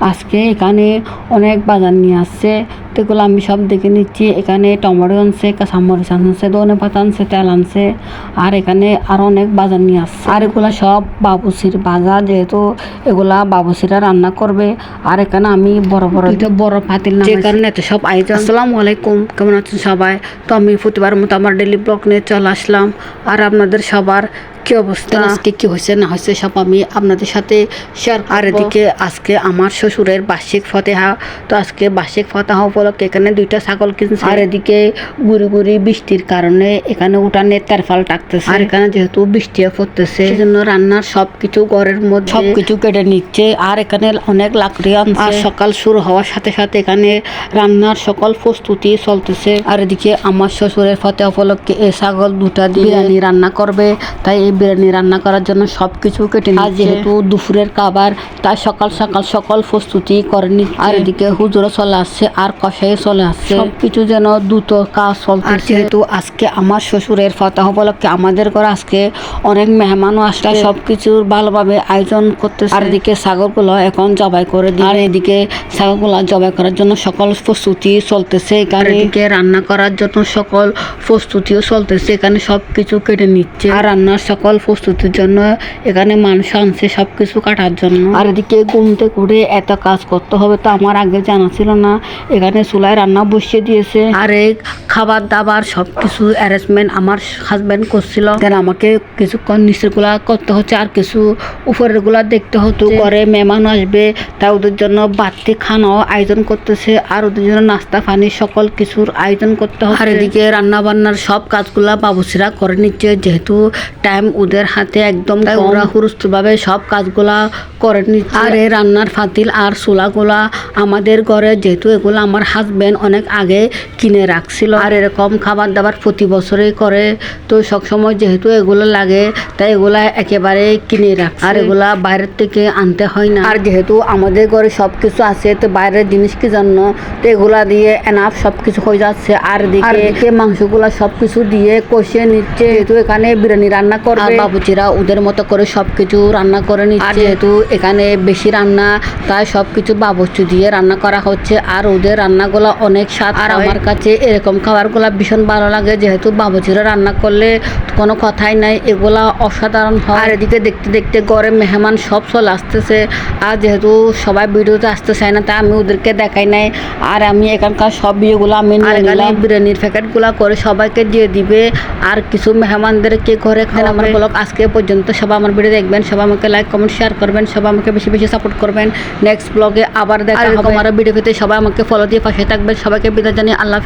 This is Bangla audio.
আজকে এখানে অনেক বাজার নিয়ে আসছে। তো এগুলো আমি সব দেখে নিচ্ছি। এখানে টমেটো আনছে কাঁচামরিচ আনছে ধনে পাতা আনছে তেল আনছে আর এখানে আরও অনেক বাজার নিয়ে আসছে। আর এগুলা সব বাবুসির বাজার যেহেতু এগুলা বাবুসিরা রান্না করবে। আর এখানে আমি বড় বড় বড় পাতিল না যে কারণে এত সব আয়োজন। আসসালামু আলাইকুম কেমন আছেন সবাই? তো আমি প্রতিবার মতো আমার ডেলি ব্লগ নিয়ে চলে আসলাম। আর আপনাদের সবার কি অবস্থা? আজকে কি হয়েছে না হয়েছে সব আমি আপনাদের সাথে শেয়ার আর এদিকে আজকে আমার শ্বশুরের বার্ষিক ফতেহা। তো আজকে বার্ষিক ফতেহা উপলক্ষে এখানে দুইটা ছাগল কিনছে। আর এদিকে গুড়ি গুড়ি বৃষ্টির কারণে এখানে উঠানে তেরফাল টাকতেছে। আর এখানে যেহেতু বৃষ্টি পড়তেছে সেজন্য রান্নার সবকিছু ঘরের মধ্যে সবকিছু কেটে নিচ্ছে। আর এখানে অনেক লাকড়ি আর সকাল শুরু হওয়ার সাথে সাথে এখানে রান্নার সকল প্রস্তুতি চলতেছে। আর এদিকে আমার শ্বশুরের ফতে উপলক্ষে এই ছাগল দুটা দিয়ে বিরিয়ানি রান্না করবে। তাই এই বিরিয়ানি রান্না করার জন্য সবকিছু কেটে নিচ্ছে। আর যেহেতু দুপুরের খাবার তাই সকাল সকাল সকল প্রস্তুতি করে নিচ্ছে। আর এদিকে হুজুরও চলে আসছে। আর কষাই চলে আসছে। সবকিছু যেন দ্রুত কাজ চলছে যেহেতু আজকে আমার শ্বশুরের ফতাহ উপলক্ষে আমাদের ঘরে আজকে অনেক মেহমানও আসছে। সবকিছুর ভালোভাবে আয়োজন করতেছে। আর এদিকে ছাগলগুলো এখন জবাই করে দিয়ে আর এদিকে ছাগলগুলো জবাই করার জন্য সকল প্রস্তুতি চলতেছে। এখানে এদিকে রান্না করার জন্য সকল প্রস্তুতিও চলতেছে। এখানে সবকিছু কেটে নিচ্ছে। আর রান্নার সকল প্রস্তুতির জন্য এখানে মানুষ আনছে সবকিছু কাটার জন্য। আর এদিকে ঘুমতে ঘুরে এত কাজ করতে হবে তো আমার আগে জানা ছিল না। এখানে চুলায় রান্না বসিয়ে দিয়েছে আর এই খাবার দাবার সব কিছু অ্যারেঞ্জমেন্ট আমার হাজব্যান্ড করছিল। দেন আমাকে কিছুক্ষণ নিচেরগুলা করতে হচ্ছে আর কিছু উপরেরগুলা দেখতে হতো পরে মেহমান আসবে তাই ওদের জন্য বাড়তি খানাও আয়োজন করতেছে আর ওদের জন্য নাস্তা পানি সকল কিছুর আয়োজন করতে হচ্ছে। আর এদিকে রান্না বান্নার সব কাজগুলা বাবুসিরা করে নিচ্ছে যেহেতু টাইম ওদের হাতে একদম ওরা হুরুস্ত ভাবে সব কাজগুলা করে নিচ্ছে। আর এই রান্নার ফাতিল আর চুলাগুলা আমাদের ঘরে যেহেতু এগুলো আমার হাজব্যান্ড অনেক আগে কিনে রাখছিল। আর এরকম খাবার দাবার প্রতি বছরেই করে। তো সবসময় যেহেতু এগুলো লাগে তাই এগুলা একেবারে কিনে রাখ। আর এগুলা বাইরের থেকে আনতে হয় না। আর যেহেতু আমাদের ঘরে সব কিছু আছে তো বাইরের জিনিস কি জন্য? তো এগুলা দিয়ে এনাফ সব কিছু হয়ে যাচ্ছে। আর দিকে মাংসগুলা সব কিছু দিয়ে কষিয়ে নিচ্ছে। যেহেতু এখানে বিরিয়ানি রান্না আর বাবুচিরা ওদের মতো করে সব কিছু রান্না করে নিচ্ছে। আর যেহেতু এখানে বেশি রান্না তাই সব কিছু বাবুচি দিয়ে রান্না করা হচ্ছে। আর ওদের রান্নাগুলো অনেক স্বাদ। আর আমার কাছে এরকম খাবারগুলো ভীষণ ভালো লাগে যেহেতু বাবুচিরা রান্না করলে কোনো কথাই নাই এগুলা অসাধারণ হয়। আর এদিকে দেখতে দেখতে ঘরে মেহমান সব চলে আসতেছে আর যেহেতু সবাই ভিডিওতে আসতে চায় না তাই আমি ওদেরকে দেখাই নাই আর আমি এখানকার সব বিয়েগুলো আমি বিরিয়ানির প্যাকেটগুলো করে সবাইকে দিয়ে দিবে আর কিছু মেহমানদেরকে ঘরে খান আমার ব্লগ আজকে পর্যন্ত। সবাই আমার ভিডিও দেখবেন সবাই আমাকে লাইক কমেন্ট শেয়ার করবেন সবাই আমাকে বেশি বেশি সাপোর্ট করবেন। নেক্সট ব্লগে আবার দেখা হবে। আমার ভিডিও পেতে সবাই আমাকে ফলো দিয়ে পাশে থাকবেন। সবাইকে বিদায় জানিয়ে আল্লাহ।